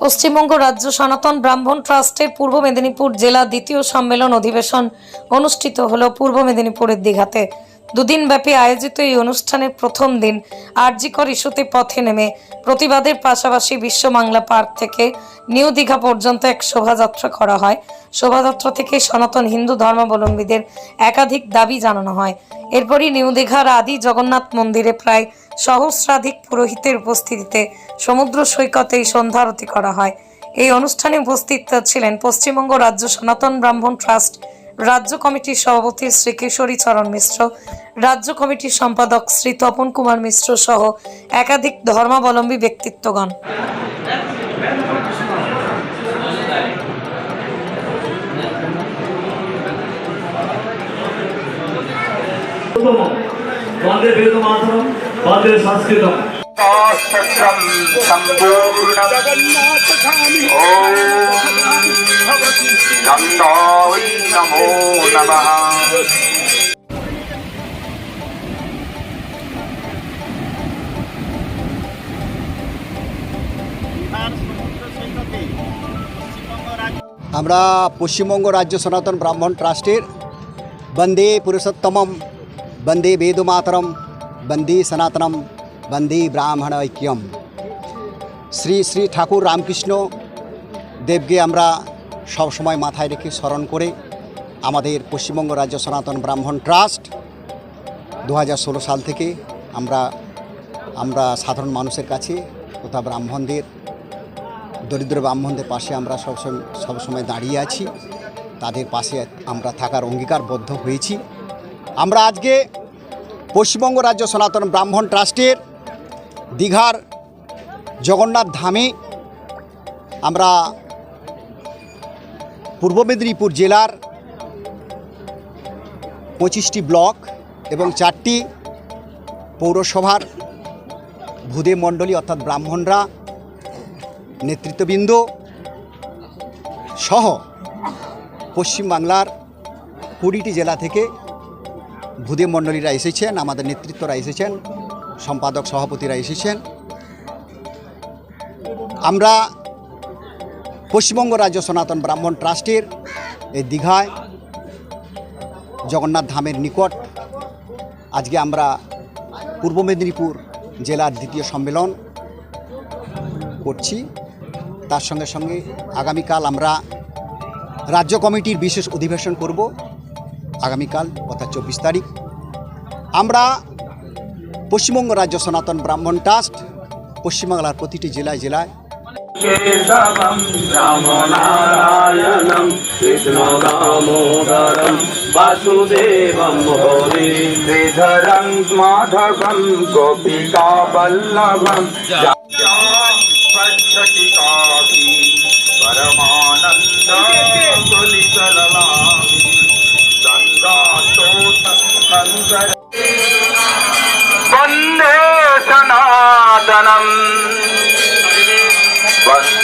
পশ্চিমবঙ্গ রাজ্য সনাতন ব্রাহ্মণ ট্রাস্টের পূর্ব মেদিনীপুর জেলা দ্বিতীয় সম্মেলন অধিবেশন অনুষ্ঠিত হল পূর্ব মেদিনীপুরের দীঘাতে। দুদিন ব্যাপী আয়োজিত এই অনুষ্ঠানের প্রথম দিন আরজিকর ইস্যুতে পথে নেমে প্রতিবাদের পাশাপাশি বিশ্ব বাংলা পার্ক থেকে নিউ দীঘা পর্যন্ত এক শোভাযাত্রা করা হয়। শোভাযাত্রা থেকে সনাতন হিন্দু ধর্মাবলম্বীদের একাধিক দাবি জানানো হয়। এরপরই নিউ দীঘার আদি জগন্নাথ মন্দিরে প্রায় সহস্রাধিক পুরোহিতের উপস্থিতিতে সমুদ্র সৈকতে এই সন্ধ্যারতি করা হয়। এই অনুষ্ঠানে উপস্থিত ছিলেন পশ্চিমবঙ্গ রাজ্য সনাতন ব্রাহ্মণ ট্রাস্ট রাজ্য কমিটির সভাপতি শ্রী কিশোরী চরণ মিশ্র রাজ্য কমিটির সম্পাদক শ্রী তপন কুমার মিশ্র সহ একাধিক ধর্মাবলম্বী ব্যক্তিত্বগণ। गङ्गावै नमो नमः আমরা পশ্চিমবঙ্গ রাজ্য সনাতন ব্রাহ্মণ ট্রাস্টের বন্দে পুরুষোত্তমম বন্দে বেদমাতরম বন্দে সনাতনম বন্দে ব্রাহ্মণ ঐক্যম শ্রী শ্রী ঠাকুর রামকৃষ্ণ দেবকে আমরা সবসময় মাথায় রেখে স্মরণ করে আমাদের পশ্চিমবঙ্গ রাজ্য সনাতন ব্রাহ্মণ ট্রাস্ট দু হাজার ষোলো সাল থেকে আমরা আমরা সাধারণ মানুষের কাছে তথা ব্রাহ্মণদের, দরিদ্র ব্রাহ্মণদের পাশে আমরা সবসময় সবসময় দাঁড়িয়ে আছি। তাদের পাশে আমরা থাকার অঙ্গীকারবদ্ধ হয়েছি। আমরা আজকে পশ্চিমবঙ্গ রাজ্য সনাতন ব্রাহ্মণ ট্রাস্টের দীঘার জগন্নাথ ধামে আমরা পূর্ব মেদিনীপুর জেলার পঁচিশটি ব্লক এবং চারটি পৌরসভার ভূদে মণ্ডলী, অর্থাৎ ব্রাহ্মণরা, নেতৃত্ববৃন্দ সহ পশ্চিমবাংলার কুড়িটি জেলা থেকে ভূদে মণ্ডলীরা এসেছেন, আমাদের নেতৃত্বরা এসেছেন, সম্পাদক সভাপতিরা এসেছেন। আমরা পশ্চিমবঙ্গ রাজ্য সনাতন ব্রাহ্মণ ট্রাস্টের এই দীঘায় জগন্নাথ ধামের নিকট আজকে আমরা পূর্ব মেদিনীপুর জেলার দ্বিতীয় সম্মেলন করছি। তার সঙ্গে সঙ্গে আগামীকাল আমরা রাজ্য কমিটির বিশেষ অধিবেশন করব, আগামীকাল অর্থাৎ চব্বিশ তারিখ। আমরা পশ্চিমবঙ্গ রাজ্য সনাতন ব্রাহ্মণ ট্রাস্ট পশ্চিমবাংলার প্রতিটি জেলায় জেলায় केशवं रामनारायणं कृष्णो दामोदरं वासुदेवं हरि। श्रीधरं माधवं गोपिकावल्लभं वंदे सनातनम्।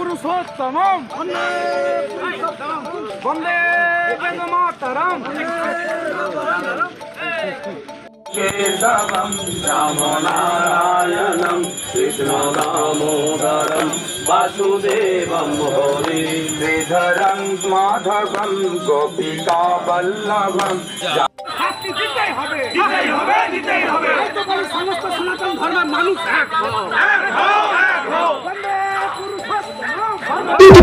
হও এক হও বন্দে পুরুষোত্তম বন্দে পুরুষোত্তম বন্দে পুরুষোত্তম বন্দে পুরুষোত্তম বন্দে বেদমাতরম केशवं रामनारायणं कृष्णदामोदरं वासुदेवं हरे श्रीधरं माधवं गोपिकावल्लभं শাস্তি দিতেই হবে দিতেই হবে দিতেই হবে সমস্ত সনাতন ধর্মের মানুষ এক হও এক হও এক হও